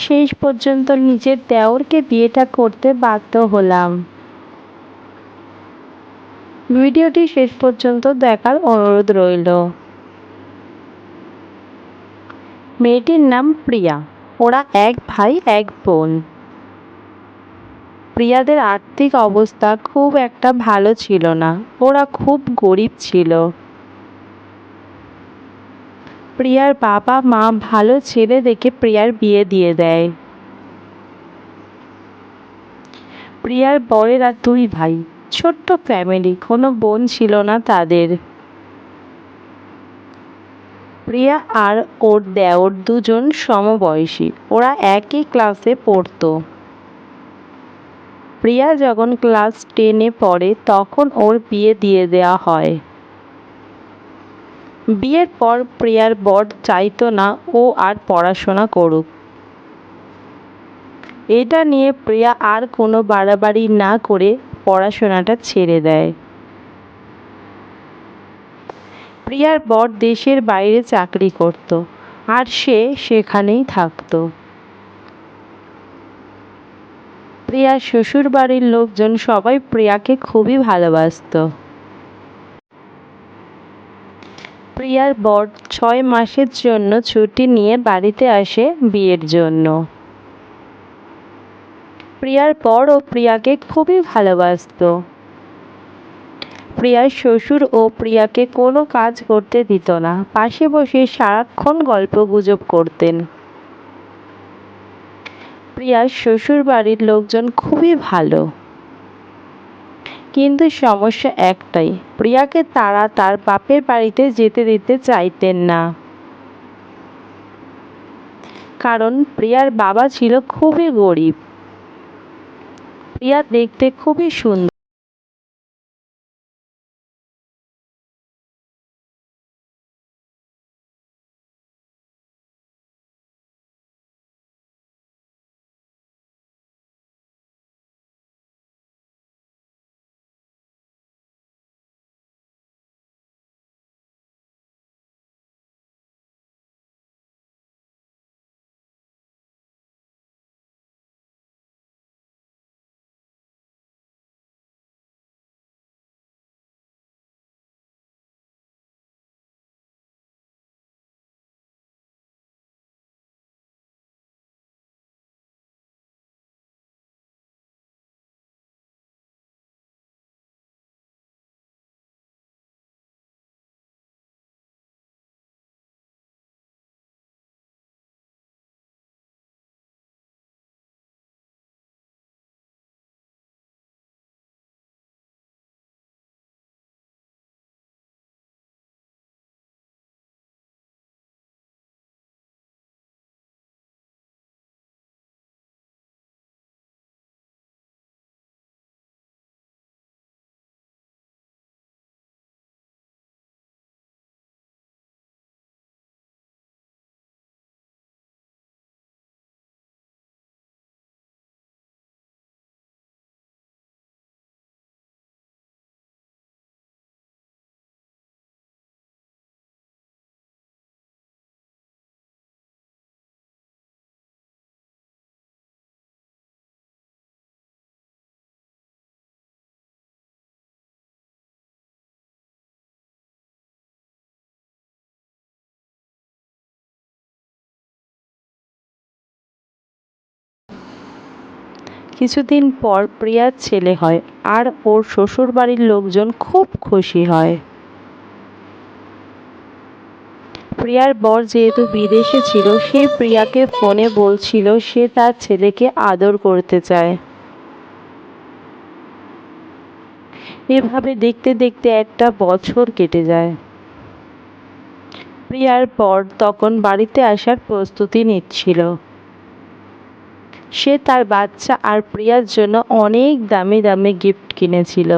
শেষ পর্যন্ত নিজের দেওরকে বিয়েটা করতে বাধ্য হলাম। ভিডিওটি শেষ পর্যন্ত দেখার অনুরোধ রইল। মেয়েটির নাম প্রিয়া। ওরা এক ভাই, এক বোন। প্রিয়াদের আর্থিক অবস্থা খুব একটা ভালো ছিল না। ওরা খুব গরিব ছিল। প্রিয়ার বাবা মা ভালো ছেলে দেখে প্রিয়ার বিয়ে দিয়ে দেয়। প্রিয়ার বরেরা দুই ভাই, ছোট্ট ফ্যামিলি কোনো বোন ছিল না তাদের। প্রিয়া আর ওর দেওর দুজন সমবয়সী, ওরা একই ক্লাসে পড়তো। প্রিয়া যখন ক্লাস টেনে পড়ে, তখন ওর বিয়ে দিয়ে দেওয়া হয়। বিয়ের পর প্রিয়ার বর চাইতো না ও আর পড়াশোনা করুক। এটা নিয়ে প্রিয়া আর কোনো বাড়াবাড়ি না করে পড়াশোনাটা ছেড়ে দেয়। প্রিয়ার বর দেশের বাইরে চাকরি করত আর সে সেখানেই থাকতো। প্রিয়ার শ্বশুর বাড়ির লোকজন সবাই প্রিয়াকে খুবই ভালোবাসত। প্রিয়ার বর ছয় মাসের জন্য ছুটি নিয়ে বাড়িতে আসে বিয়ের জন্য। প্রিয়ার বর ও প্রিয়াকে খুবই ভালোবাসত। প্রিয়ার শ্বশুর ও প্রিয়াকে কোনো কাজ করতে দিত না। পাশে বসে সারাক্ষণ গল্প গুজব করতেন। প্রিয়ার শ্বশুর বাড়ির লোকজন খুবই ভালো। কিন্তু সমস্যা একটাই, প্রিয়াকে তারা তার বাপের বাড়িতে যেতে দিতে চাইতেন না। কারণ প্রিয়ার বাবা ছিল খুবই গরিব। প্রিয়া দেখতে খুবই সুন্দর। কিছুদিন পর প্রিয়ার ছেলে হয় আর ওর শ্বশুরবাড়ির লোকজন খুব খুশি হয়। প্রিয়ার বর যেহেতু বিদেশে ছিল, সে প্রিয়াকে ফোনে বলছিল সে তার ছেলেকে আদর করতে চায়। এভাবে দেখতে দেখতে একটা বছর কেটে যায়। প্রিয়ার বর তখন বাড়িতে আসার প্রস্তুতি নিচ্ছিল। সে তার বাচ্চা আর প্রিয়ার জন্য অনেক দামি দামি গিফট কিনেছিল।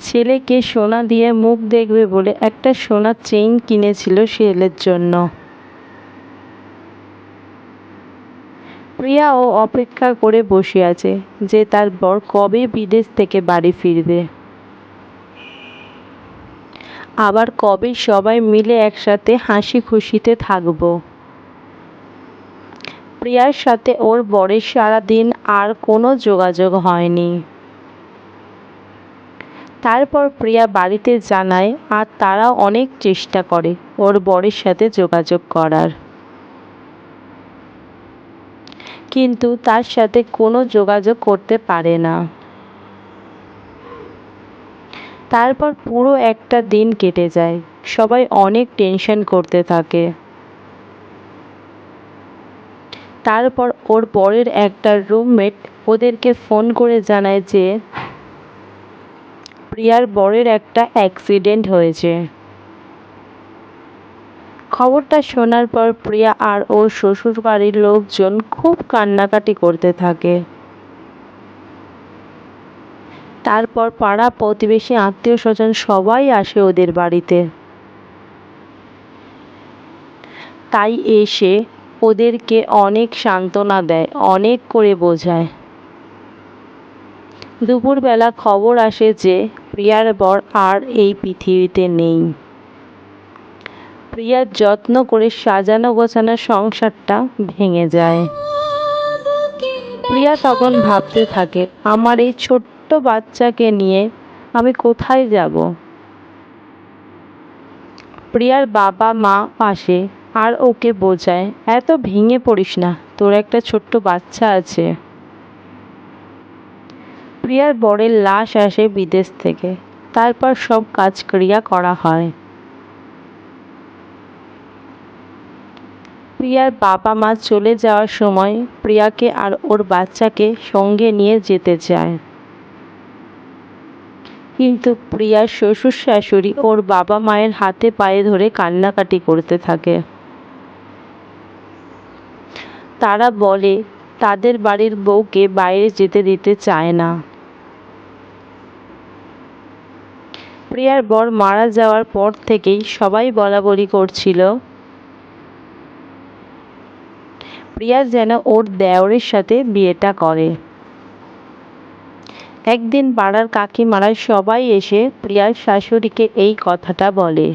ছেলেকে সোনা দিয়ে মুখ দেখবে বলে একটা সোনার চেইন কিনেছিল ছেলের জন্য। প্রিয়াও অপেক্ষা করে বসে আছে যে তার বর কবে বিদেশ থেকে বাড়ি ফিরবে। আবার কবে সবাই মিলে একসাথে হাসি খুশিতে থাকব। প্রিয়ার সাথে ওর বরের সারাদিন আর কোনো যোগাযোগ হয়নি। তারপর প্রিয়া বাড়িতে জানায়, আর তারা অনেক চেষ্টা করে ওর বরের সাথে যোগাযোগ করার। কিন্তু তার সাথে কোনো যোগাযোগ করতে পারে না। তারপর পুরো একটা দিন কেটে যায়। সবাই অনেক টেনশন করতে থাকে। তারপর ওর বরের একটা রুমমেট ওদেরকে ফোন করে জানায় যে প্রিয়ার বরের একটা অ্যাক্সিডেন্ট হয়েছে। খবরটা শোনার পর প্রিয়া আর ওর শ্বশুর বাড়ির লোকজন খুব কান্নাকাটি করতে থাকে। তারপর পাড়া প্রতিবেশী আত্মীয় স্বজন সবাই আসে ওদের বাড়িতে। তাই এসে ওদেরকে অনেক সান্ত্বনা দেয়, অনেক করে বোঝায়। দুপুরবেলা খবর আসে যে, প্রিয়ার বর আর এই পৃথিবীতে নেই। প্রিয়ার যত্ন করে সাজানো গোছানো সংসারটা ভেঙে যায়। প্রিয়া তখন ভাবতে থাকে, আমার এই ছোট্ট বাচ্চাকে নিয়ে আমি কোথায় যাব? প্রিয়ার বাবা মা আসে আর ওকে বোঝায়, এত ভেঙে পড়িস না, তোর একটা ছোট্ট বাচ্চা আছে। প্রিয়ার বরের লাশ আসে বিদেশ থেকে, তারপর সব কাজ ক্রিয়া করা হয়। প্রিয়ার বাবা মা চলে যাওয়ার সময় প্রিয়াকে আর ওর বাচ্চাকে সঙ্গে নিয়ে যেতে চায়। কিন্তু প্রিয়ার শ্বশুর শাশুড়ি ওর বাবা মায়ের হাতে পায়ে ধরে কান্নাকাটি করতে থাকে। তারা বলে, তাদের বাড়ির বউকে বাইরে যেতে দিতে চায় না। প্রিয়ার বর মারা যাওয়ার পর থেকেই সবাই বলা বলি করছিল। প্রিয়া যেন ওর দেওরের সাথে বিয়েটা করে। একদিন পাড়ার কাকিমারা সবাই এসে প্রিয়ার শাশুড়িকে এই কথাটা বলে।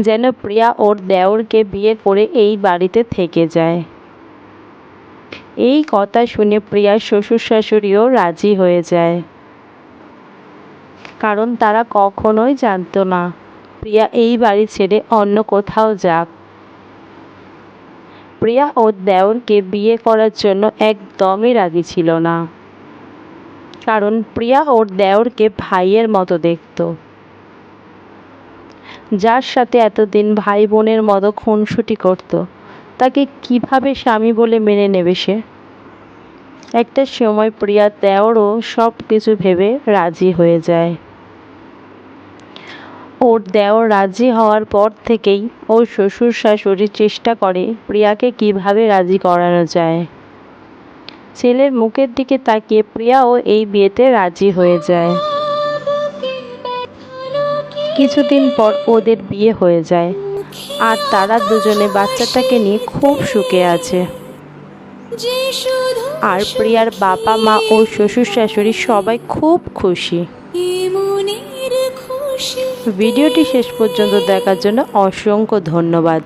যেন প্রিয়া ওর দেওরকে বিয়ে করে এই বাড়িতে থেকে যায়। এই কথা শুনে প্রিয়ার শ্বশুর শাশুড়িও রাজি হয়ে যায়। কারণ তারা কখনোই জানতো না, প্রিয়া এই বাড়ি ছেড়ে অন্য কোথাও যাক। প্রিয়া ওর দেওরকে বিয়ে করার জন্য একদমই রাজি ছিল না। কারণ প্রিয়া ওর দেওরকে ভাইয়ের মতো দেখত। যার সাথে এতদিন ভাই বোনের মতো খুনসুটি করত, তাকে কীভাবে স্বামী বলে মেনে নেবে সে? একটা সময় প্রিয়া দেওরও সব কিছু ভেবে রাজি হয়ে যায়। ওর দেওর রাজি হওয়ার পর থেকেই ওর শ্বশুর শাশুড়ি চেষ্টা করে প্রিয়াকে কীভাবে রাজি করানো যায়। ছেলের মুখের দিকে তাকিয়ে প্রিয়াও এই বিয়েতে রাজি হয়ে যায়। কিছুদিন পর ওদের বিয়ে হয়ে যায়। আর তারা দুজনে বাচ্চাটাকে নিয়ে খুব সুখে আছে। আর প্রিয়ার বাবা মা ও শ্বশুর শাশুড়ি সবাই খুব খুশি। ভিডিওটি শেষ পর্যন্ত দেখার জন্য অসংখ্য ধন্যবাদ।